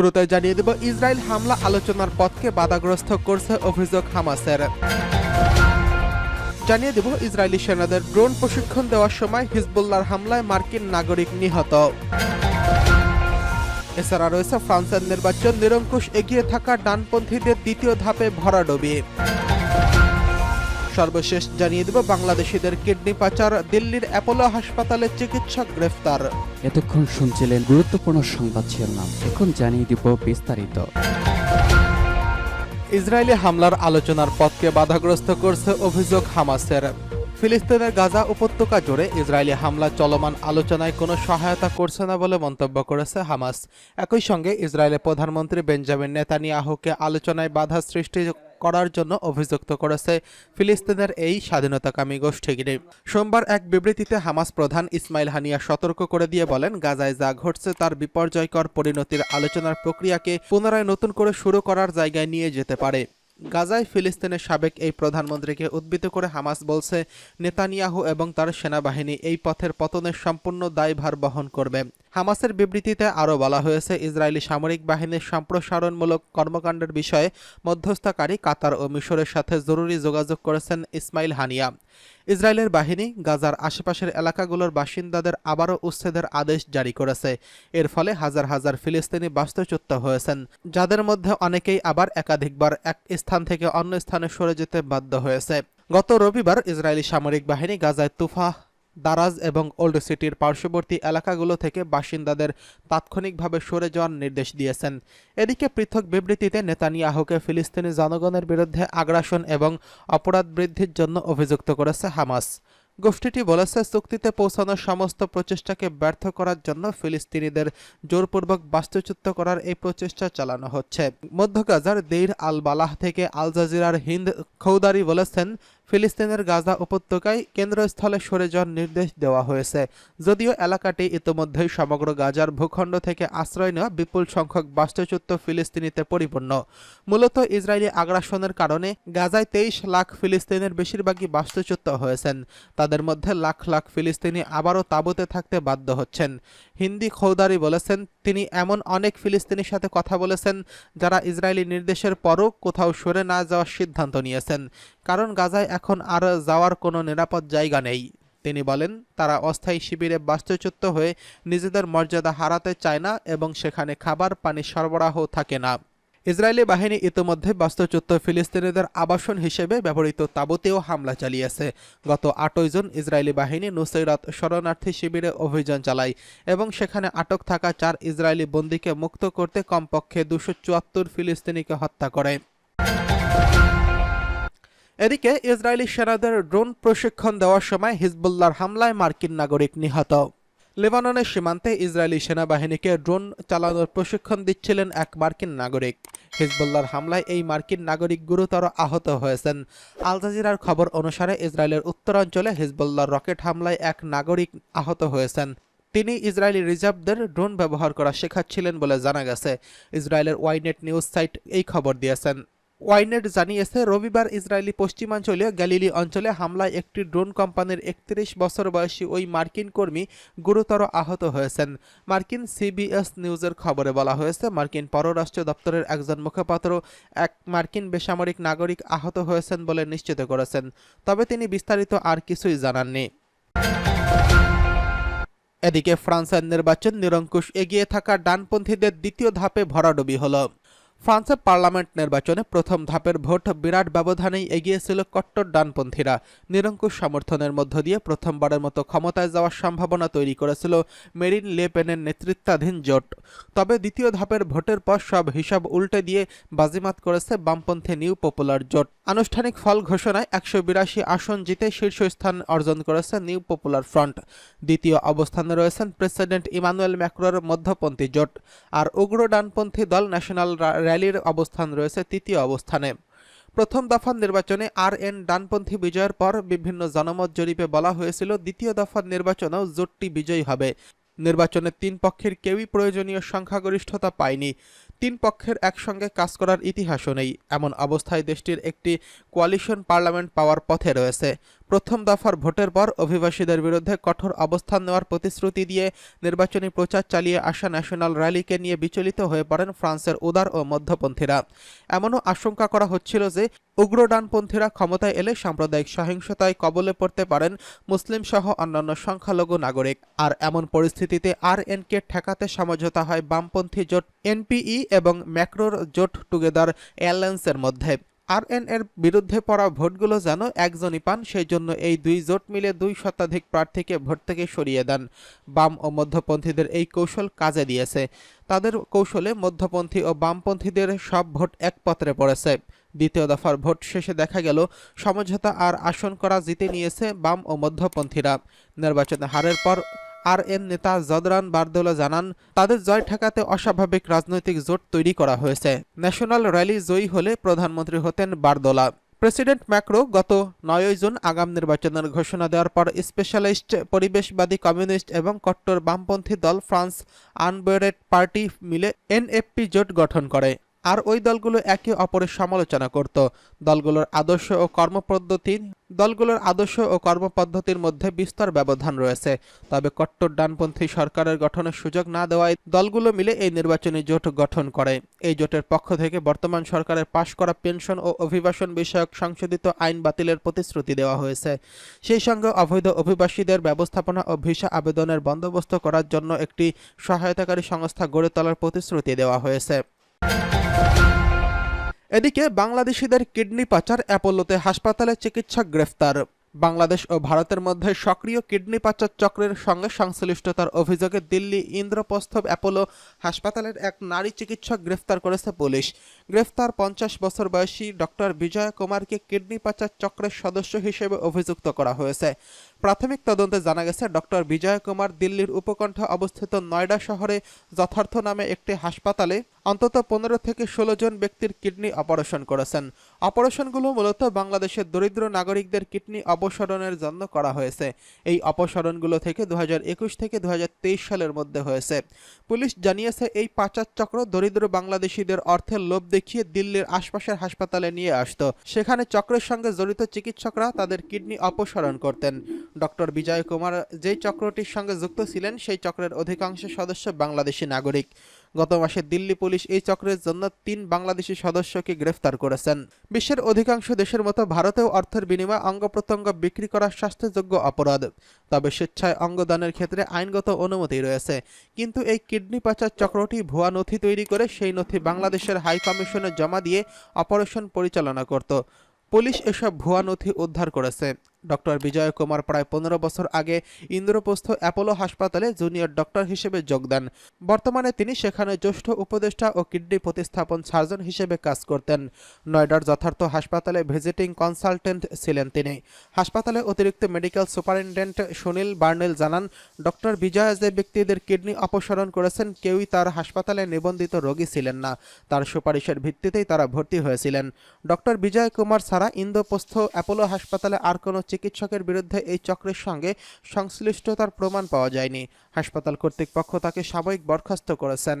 শুরুতে জানিয়ে দেব, ইসরায়েল হামলা আলোচনার পথকে বাধাগ্রস্ত করছে অভিযোগ হামাসের। জানিয়ে দেব, ইসরায়েলি সেনাদের ড্রোন প্রশিক্ষণ দেওয়ার সময় হিজবুল্লার হামলায় মার্কিন নাগরিক নিহত। এছাড়া রয়েছে ফ্রান্সের নির্বাচন, নিরঙ্কুশ এগিয়ে থাকা ডানপন্থীদের দ্বিতীয় ধাপে ভরাডুবি। সর্বশেষ জানিয়ে দেব বাংলাদেশিদের কিডনি পাচার দিল্লির অ্যাপোলো হাসপাতালে চিকিৎসক গ্রেফতার। এতক্ষণ শুনছিলেন গুরুত্বপূর্ণ সংবাদ শিরোনাম। এখন জানিয়ে দিব বিস্তারিত। ইসরায়েলি হামলার আলোচনার পথকে বাধাগ্রস্ত করছে অভিযোগ হামাসের। ফিলিস্তিনের গাজা উপত্যকা জুড়ে ইসরায়েলি হামলা চলমান আলোচনায় কোনো সহায়তা করছে না বলে মন্তব্য করেছে হামাস। একই সঙ্গে ইসরায়েলের প্রধানমন্ত্রী বেঞ্জামিন নেতানিয়াহুকে আলোচনায় বাধা সৃষ্টি করার জন্য অভিযুক্ত করেছে ফিলিস্তিনের এই স্বাধীনতাকামী গোষ্ঠীগিরি সোমবার এক বিবৃতিতে হামাস প্রধান ইসমাইল হানিয়া সতর্ক করে দিয়ে বলেন, গাজায় যা ঘটছে তার বিপর্যয়কর পরিণতির আলোচনার প্রক্রিয়াকে পুনরায় নতুন করে শুরু করার জায়গায় নিয়ে যেতে পারে। গাজায় ফিলিস্তিনের সাবেক এই প্রধানমন্ত্রীকে উদ্বৃত্ত করে হামাস বলছে, নেতানিয়াহু এবং তার সেনাবাহিনী এই পথের পতনের সম্পূর্ণ দায়ভার বহন করবে। হামাসের বিবৃতিতে আরও বলা হয়েছে, ইসরায়েলি সামরিক বাহিনীর সম্প্রসারণমূলক কর্মকাণ্ডের বিষয়ে মধ্যস্থকারী কাতার ও মিশরের সাথে জরুরি যোগাযোগ করেছেন ইসমাইল হানিয়া। ইসরায়েলের বাহিনী গাজার আশেপাশের এলাকাগুলোর বাসিন্দাদের আবারও উচ্ছেদের আদেশ জারি করেছে। এর ফলে হাজার হাজার ফিলিস্তিনি বাস্তুচ্যুত হয়েছেন, যাদের মধ্যে অনেকেই আবার একাধিকবার এক স্থান থেকে অন্য স্থানে সরে যেতে বাধ্য হয়েছে। গত রবিবার ইসরায়েলি সামরিক বাহিনী গাজায় তুফা দারাজ এবং ওল্ড সিটির পার্শ্ববর্তী এলাকাগুলো থেকে বাসিন্দাদের তাৎক্ষণিকভাবে সরে যাওয়ার নির্দেশ দিয়েছেন। এদিকে পৃথক বিবৃতিতে নেতানিয়াহুকে ফিলিস্তিনি জনগণের বিরুদ্ধে আগ্রাসন এবং অপরাধ বৃদ্ধির জন্য অভিযুক্ত করেছে হামাস। গোষ্ঠীটি বলেছে, চুক্তিতে পৌঁছানোর সমস্ত প্রচেষ্টাকে ব্যর্থ করার জন্য ফিলিস্তিনিদের জোরপূর্বক বাস্তুচ্যুত করার এই প্রচেষ্টা চালানো হচ্ছে। মধ্য গাজার দেইর আল বালাহ থেকে আল জাজিরার হিন্দ খৌদারি বলেছেন ফিলিস্তিনের গাজা উপত্যকায় কেন্দ্রস্থলে সরে যাওয়ার নির্দেশ দেওয়া হয়েছে। যদিও এলাকাটি ইতোমধ্যেই সমগ্র গাজার ভূখণ্ড থেকে আশ্রয় নেওয়া বিপুল সংখ্যক বাস্তুচ্যুত ফিলিস্তিনিতে পরিপূর্ণ। মূলত ইসরায়েলি আগ্রাসনের কারণে গাজায় তেইশ লাখ ফিলিস্তিনের বেশিরভাগই বাস্তুচ্যুত হয়েছেন। তাদের মধ্যে লাখ লাখ ফিলিস্তিনি আবারও তাঁবুতে থাকতে বাধ্য হচ্ছেন। হিন্দি খৌদারি বলেছেন, তিনি এমন অনেক ফিলিস্তিনির সাথে কথা বলেছেন যারা ইসরায়েলি নির্দেশের পরও কোথাও সরে না যাওয়ার সিদ্ধান্ত নিয়েছেন। কারণ গাজায় এখন আর যাওয়ার কোনো নিরাপদ জায়গা নেই। তিনি বলেন, তারা অস্থায়ী শিবিরে বাস্তুচ্যুত হয়ে নিজেদের মর্যাদা হারাতে চায় না এবং সেখানে খাবার, পানি সরবরাহ থাকে না। ইসরায়েলি বাহিনী ইতিমধ্যে বাস্তুচ্যুত ফিলিস্তিনিদের আবাসন হিসেবে ব্যবহৃত তাঁবুতেও হামলা চালিয়েছে। গত আটই জুন ইসরায়েলি বাহিনী নুসৈরাত শরণার্থী শিবিরে অভিযান চালায় এবং সেখানে আটক থাকা চার ইসরায়েলি বন্দীকে মুক্ত করতে কমপক্ষে দুশো ফিলিস্তিনিকে হত্যা করে। এদিকে ইসরায়েলি সেনাদের ড্রোন প্রশিক্ষণ দেওয়ার সময় হিজবুল্লাহর হামলায় মার্কিন নাগরিক নিহত। লেবাননের সীমান্তে ইসরায়েলি সেনাবাহিনীকে ড্রোন চালানোর প্রশিক্ষণ দিচ্ছিলেন এক মার্কিন নাগরিক। হিজবুল্লাহর হামলায় এই মার্কিন নাগরিক গুরুতর আহত হয়েছেন। আল জাজিরার খবর অনুসারে ইসরায়েলের উত্তরাঞ্চলে হিজবুল্লাহর রকেট হামলায় এক নাগরিক আহত হয়েছেন। তিনি ইসরায়েলি রিজার্ভদের ড্রোন ব্যবহার করা শেখাচ্ছিলেন বলে জানা গেছে। ইসরায়েলের ওয়াইনেট নিউজ সাইট এই খবর দিয়েছেন। ওয়াইনেট জানিয়েছে, রবিবার ইসরায়েলি পশ্চিমাঞ্চলীয় গ্যালিলি অঞ্চলে হামলায় একটি ড্রোন কোম্পানির একত্রিশ বছর বয়সী ওই মার্কিন কর্মী গুরুতর আহত হয়েছেন। মার্কিন সিবিএস নিউজের খবরে বলা হয়েছে, মার্কিন পররাষ্ট্র দপ্তরের একজন মুখপাত্র এক মার্কিন বেসামরিক নাগরিক আহত হয়েছেন বলে নিশ্চিত করেছেন, তবে তিনি বিস্তারিত আর কিছুই জানাননি। এদিকে ফ্রান্সের নির্বাচন নিরঙ্কুশ এগিয়ে থাকা ডানপন্থীদের দ্বিতীয় ধাপে ভরাডুবি হলো। ফ্রান্সের পার্লামেন্ট নির্বাচনে প্রথম ধাপের ভোট বিরাট ব্যবধানেই এগিয়েছিল কট্টর ডানপন্থীরা। নিরঙ্কুশ সমর্থনের মধ্য দিয়ে প্রথমবারের মতো ক্ষমতায় যাওয়ার সম্ভাবনা তৈরি করেছিল মেরিন লেপেনের নেতৃত্বাধীন জোট। তবে দ্বিতীয় ধাপের ভোটের পর সব হিসাব উল্টে দিয়ে বাজিমাত করেছে বামপন্থী নিউ পপুলার জোট। আনুষ্ঠানিক ফল ঘোষণায় একশো বিরাশি আসন জিতে শীর্ষস্থান অর্জন করেছে নিউ পপুলার ফ্রন্ট। দ্বিতীয় অবস্থানে রয়েছেন প্রেসিডেন্ট ইমানুয়েল ম্যাক্রোর মধ্যপন্থী জোট আর উগ্র ডানপন্থী দল ন্যাশনাল র্যালির অবস্থান রয়েছে তৃতীয় অবস্থানে। প্রথম দফার নির্বাচনে আর এন ডানপন্থী বিজয়ের পর বিভিন্ন জনমত জরিপে বলা হয়েছিল, দ্বিতীয় দফার নির্বাচনেও জোটটি বিজয়ী হবে। নির্বাচনে তিন পক্ষের কেউই প্রয়োজনীয় সংখ্যাগরিষ্ঠতা পায়নি। তিন পক্ষের একসঙ্গে কাজ করার ইতিহাসও নেই। এমন অবস্থায় দেশটির একটি কোয়ালিশন পার্লামেন্ট পাওয়ার পথে রয়েছে। প্রথম দফার ভোটের পর অভিবাসীদের বিরুদ্ধে কঠোর অবস্থান নেওয়ার প্রতিশ্রুতি দিয়ে নির্বাচনী প্রচার চালিয়ে আসা ন্যাশনাল র্যালিকে নিয়ে বিচলিত হয়ে পড়েন ফ্রান্সের উদার ও মধ্যপন্থীরা। এমনও আশঙ্কা করা হচ্ছিল যে উগ্র ডানপন্থীরা ক্ষমতায় এলে সাম্প্রদায়িক সহিংসতায় কবলে পড়তে পারেন মুসলিম সহ অন্যান্য সংখ্যালঘু নাগরিক। আর এমন পরিস্থিতিতে আর কে ঠেকাতে সমঝোতা হয় বামপন্থী জোট এনপিই এবং ম্যাক্রোর জোট টুগেদার অ্যালায়েন্সের মধ্যে। আর এর বিরুদ্ধে পড়া ভোটগুলো যেন একজনই পান সেই জন্য এই দুই জোট মিলে দুই শতাধিক প্রার্থীকে ভোট থেকে সরিয়ে দেন। বাম ও মধ্যপন্থীদের এই কৌশল কাজে দিয়েছে। তাদের কৌশলে মধ্যপন্থী ও বামপন্থীদের সব ভোট এক পত্রে পড়েছে। দ্বিতীয় দফার ভোট শেষে দেখা গেল, সমঝোতা আর আসন করা জিতে নিয়েছে বাম ও মধ্যপন্থীরা। নির্বাচনে হারের পর আর এন নেতা জদরান বারদোলা জানান, তাদের জয় ঠেকাতে অস্বাভাবিক রাজনৈতিক জোট তৈরি করা হয়েছে। ন্যাশনাল র্যালি জয়ী হলে প্রধানমন্ত্রী হতেন বারদোলা। প্রেসিডেন্ট ম্যাক্রো গত নয়ই জুন আগাম নির্বাচনের ঘোষণা দেওয়ার পর স্পেশালিস্ট, পরিবেশবাদী কমিউনিস্ট এবং কট্টর বামপন্থী দল ফ্রান্স আনবেরেড পার্টি মিলে এনএফপি জোট গঠন করে। আর ওই দলগুলো একে অপরের সমালোচনা করত। দলগুলোর আদর্শ ও কর্মপদ্ধতি, দলগুলোর আদর্শ ও কর্মপদ্ধতির মধ্যে বিস্তর ব্যবধান রয়েছে। তবে কট্টর ডানপন্থী সরকারের গঠনের সুযোগ না দেওয়ায় দলগুলো মিলে এই নির্বাচনী জোট গঠন করে। এই জোটের পক্ষ থেকে বর্তমান সরকারের পাশ করা পেনশন ও অভিবাসন বিষয়ক সংশোধিত আইন বাতিলের প্রতিশ্রুতি দেওয়া হয়েছে। সেই সঙ্গে অবৈধ অভিবাসীদের ব্যবস্থাপনা ও ভিসা আবেদনের বন্দোবস্ত করার জন্য একটি সহায়তাকারী সংস্থা গড়ে তোলার প্রতিশ্রুতি দেওয়া হয়েছে। এদিকে বাংলাদেশিদের কিডনি পাচার, অ্যাপোলোতে হাসপাতালে চিকিৎসক গ্রেফতার। বাংলাদেশ ও ভারতের মধ্যে সক্রিয় কিডনি পাচার চক্রের সঙ্গে সংশ্লিষ্টতার অভিযোগে দিল্লি ইন্দ্রপ্রস্থ অ্যাপোলো হাসপাতালের এক নারী চিকিৎসক গ্রেফতার করেছে পুলিশ। গ্রেফতার পঞ্চাশ বছর বয়সী ডক্টর বিজয় কুমারকে কিডনি পাচার চক্রের সদস্য হিসেবে অভিযুক্ত করা হয়েছে। প্রাথমিক তদন্তে জানা গেছে, ডক্টর বিজয় কুমার দিল্লির উপকণ্ঠে অবস্থিত নয়ডা শহরে যথার্থ নামে একটি হাসপাতালে অন্তত পনেরো থেকে ষোলো জন ব্যক্তির কিডনি অপারেশন করেছেন। অপারেশনগুলো মূলত বাংলাদেশের দরিদ্র নাগরিকদের কিডনি অপসারণের জন্য করা হয়েছে। এই অপসারণগুলো থেকে দু থেকে দু সালের মধ্যে হয়েছে। পুলিশ জানিয়েছে, এই পাচার চক্র দরিদ্র বাংলাদেশিদের অর্থের লোভ দেখিয়ে দিল্লির আশপাশের হাসপাতালে নিয়ে আসতো। সেখানে চক্রের সঙ্গে জড়িত চিকিৎসকরা তাদের কিডনি অপসারণ করতেন। ডক্টর বিজয় কুমার যেই চক্রটির সঙ্গে যুক্ত ছিলেন, সেই চক্রের অধিকাংশ সদস্য বাংলাদেশি নাগরিক। গত মাসে দিল্লি পুলিশ এই চক্রের জন্য তিন বাংলাদেশি সদস্যকে গ্রেফতার করেছেন। বিশ্বের অধিকাংশ দেশের মতো ভারতেও অর্থের বিনিময়ে অঙ্গ প্রত্যঙ্গ বিক্রি করা শাস্তিযোগ্য অপরাধ। তবে স্বেচ্ছায় অঙ্গদানের ক্ষেত্রে আইনগত অনুমতি রয়েছে। কিন্তু এই কিডনি পাচার চক্রটি ভুয়া নথি তৈরি করে সেই নথি বাংলাদেশের হাই কমিশনে জমা দিয়ে অপারেশন পরিচালনা করত। পুলিশ এসব ভুয়া নথি উদ্ধার করেছে। ডক্টর বিজয় কুমার প্রায় পনেরো বছর আগে ইন্দ্রপ্রস্থ অ্যাপোলো হাসপাতালে জুনিয়র ডক্টর হিসেবে যোগ দেন। বর্তমানে তিনি সেখানে জ্যেষ্ঠ উপদেষ্টা ও কিডনি প্রতিস্থাপন সার্জন হিসেবে কাজ করতেন। নয়ডার যথার্থ হাসপাতালে ভিজিটিং কনসালটেন্ট ছিলেন তিনি। হাসপাতালে অতিরিক্ত মেডিকেল সুপারিনটেন্ডেন্ট সুনীল বার্নেল জানান, ডক্টর বিজয় যে ব্যক্তিদের কিডনি অপসারণ করেছেন, কেউই তার হাসপাতালে নিবন্ধিত রোগী ছিলেন না। তার সুপারিশের ভিত্তিতেই তারা ভর্তি হয়েছিলেন। ডক্টর বিজয় কুমার ছাড়া ইন্দ্রপ্রস্থ অ্যাপোলো হাসপাতালে আর কোনো চিকিৎসকের বিরুদ্ধে এই চক্রের সঙ্গে সংশ্লিষ্টতার প্রমাণ পাওয়া যায়নি। হাসপাতাল কর্তৃপক্ষ তাকে সাময়িক বরখাস্ত করেছেন।